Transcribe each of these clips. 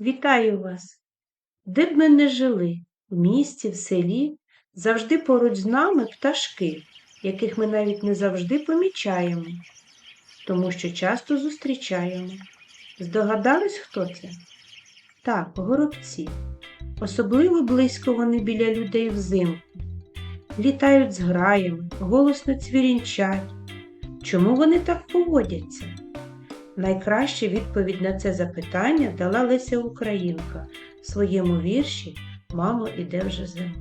Вітаю вас! Де б ми не жили, в місті, в селі, завжди поруч з нами пташки, яких ми навіть не завжди помічаємо, тому що часто зустрічаємо. Здогадались, хто це? Так, горобці. Особливо близько вони біля людей взимку. Літають з граями, голосно цвірінчать. Чому вони так поводяться? Найкраща відповідь на це запитання дала Леся Українка в своєму вірші Мамо, іде вже зима.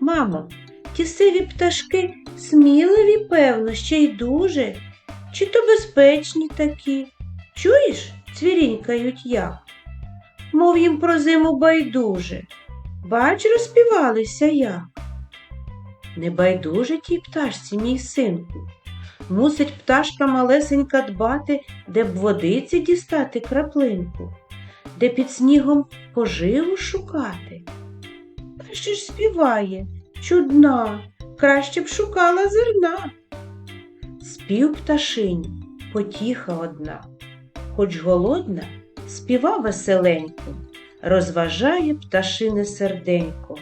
Мамо, ті сиві пташки сміливі, певно, ще й дуже, чи то безпечні такі. Чуєш, цвірінькають як? Мов їм про зиму байдуже. Бач, розпівалися як. Не байдуже тій пташці, мій синку. Мусить пташка малесенька дбати, де б водиці дістати краплинку, де під снігом поживу шукати. Краще ж співає, чудна, краще б шукала зерна. Спів пташині, потіха одна, хоч голодна, співа веселенько, розважає пташине серденько,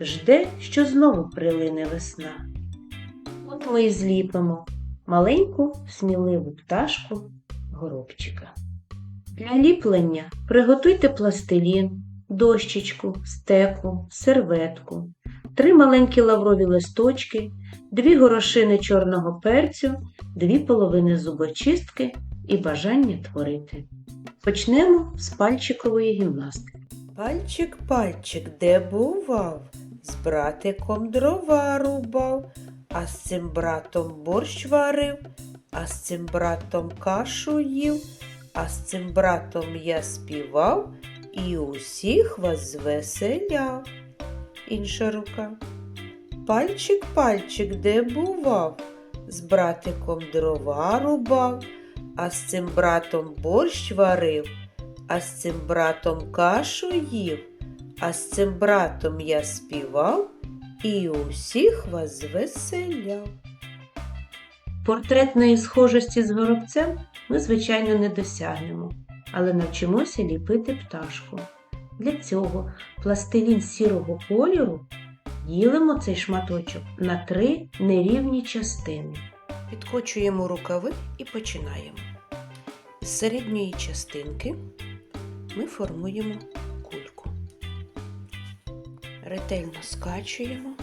жде, що знову прилине весна. От ми і зліпимо маленьку сміливу пташку горобчика. Для ліплення приготуйте пластилін, дощечку, стеку, серветку, три маленькі лаврові листочки, дві горошини чорного перцю, дві половини зубочистки і бажання творити. Почнемо з пальчикової гімнастики. Пальчик, пальчик, де бував, з братиком дрова рубав, а з цим братом борщ варив, а з цим братом кашу їв, а з цим братом я співав і усіх вас звеселяв. Інша рука. Пальчик, пальчик, де бував, з братиком дрова рубав, а з цим братом борщ варив, а з цим братом кашу їв, а з цим братом я співав і усіх вас звеселяв. Портретної схожості з горобцем ми, звичайно, не досягнемо, але навчимося ліпити пташку. Для цього пластилін сірого кольору ділимо цей шматочок на три нерівні частини. Підкочуємо рукави і починаємо. З середньої частинки ми формуємо. Ретельно скачуємо.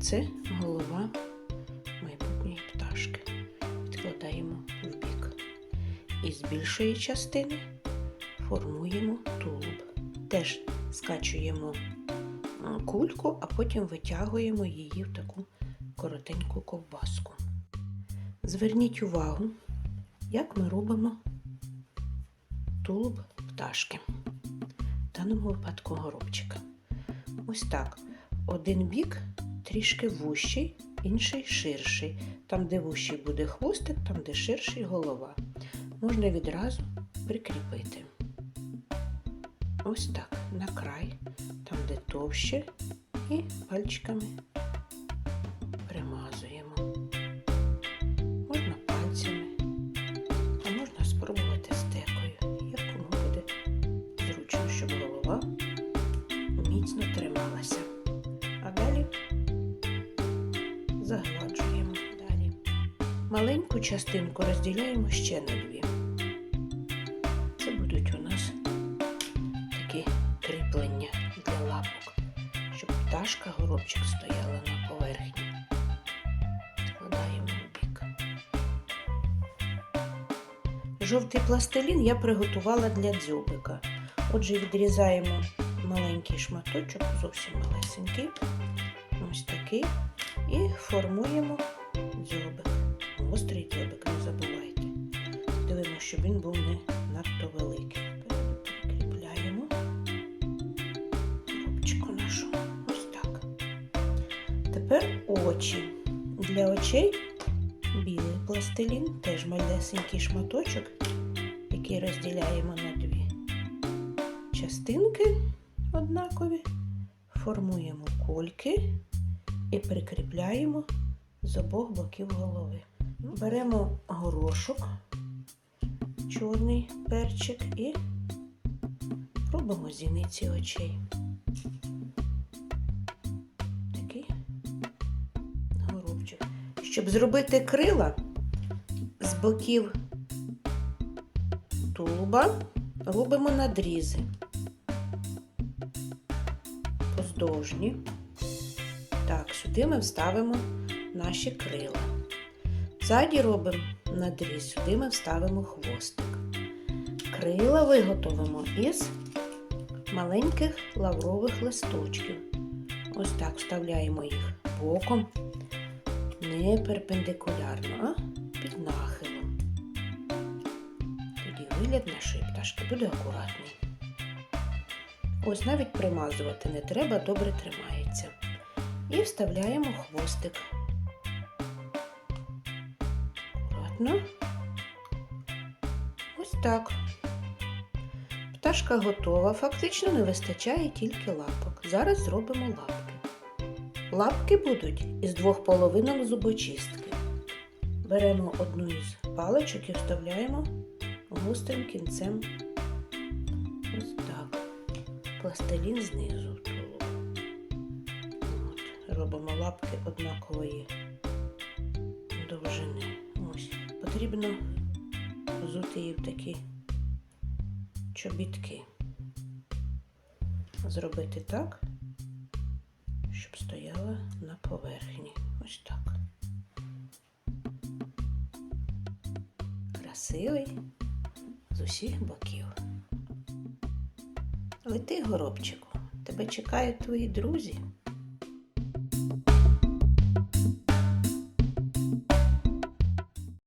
Це голова майбутньої пташки. Відкладаємо в бік. І з більшої частини формуємо тулуб. Теж скачуємо кульку, а потім витягуємо її в таку коротеньку ковбаску. Зверніть увагу, як ми робимо тулуб пташки, в даному випадку горобчика. Ось так. Один бік трішки вущий, інший ширший. Там, де вущий буде хвостик, там, де ширший голова. Можна відразу прикріпити. Ось так, на край, там, де товще, і пальчиками Маленьку частинку розділяємо ще на дві. Це будуть у нас такі кріплення для лапок, щоб пташка горобчик стояла на поверхні. Складаємо в бік. Жовтий пластилін я приготувала для дзьобика. Отже, відрізаємо маленький шматочок, зовсім малесенький, ось такий, і формуємо дзьобик. Гострий дзьобик, не забувайте. Дивимося, щоб він був не надто великий. Прикріпляємо коробочку нашу. Ось так. Тепер очі. Для очей білий пластилін, теж малесенький шматочок, який розділяємо на дві частинки однакові, формуємо кульки і прикріпляємо з обох боків голови. Беремо горошок чорний перчик і робимо зіниці очей. Такий горобчик. Щоб зробити крила з боків тулуба робимо надрізи поздовжні. Так, сюди ми вставимо наші крила. Ззаді робимо надріз, сюди ми вставимо хвостик. Крила виготовимо із маленьких лаврових листочків. Ось так вставляємо їх боком, не перпендикулярно, а під нахилом. Тоді вигляд нашої пташки буде акуратний. Ось навіть примазувати не треба, добре тримається. І вставляємо хвостик. Акуратно. Ось так. Пташка готова. Фактично не вистачає тільки лапок. Зараз зробимо лапки. Лапки будуть із двох половинок зубочистки. Беремо одну із паличок і вставляємо гострим кінцем. Ось так. Пластилін знизу Робимо лапки однакової довжини. Потрібно взути її в такі чобітки. Зробити так, щоб стояла на поверхні. Ось так. Красивий з усіх боків. Лети, горобчику, тебе чекають твої друзі.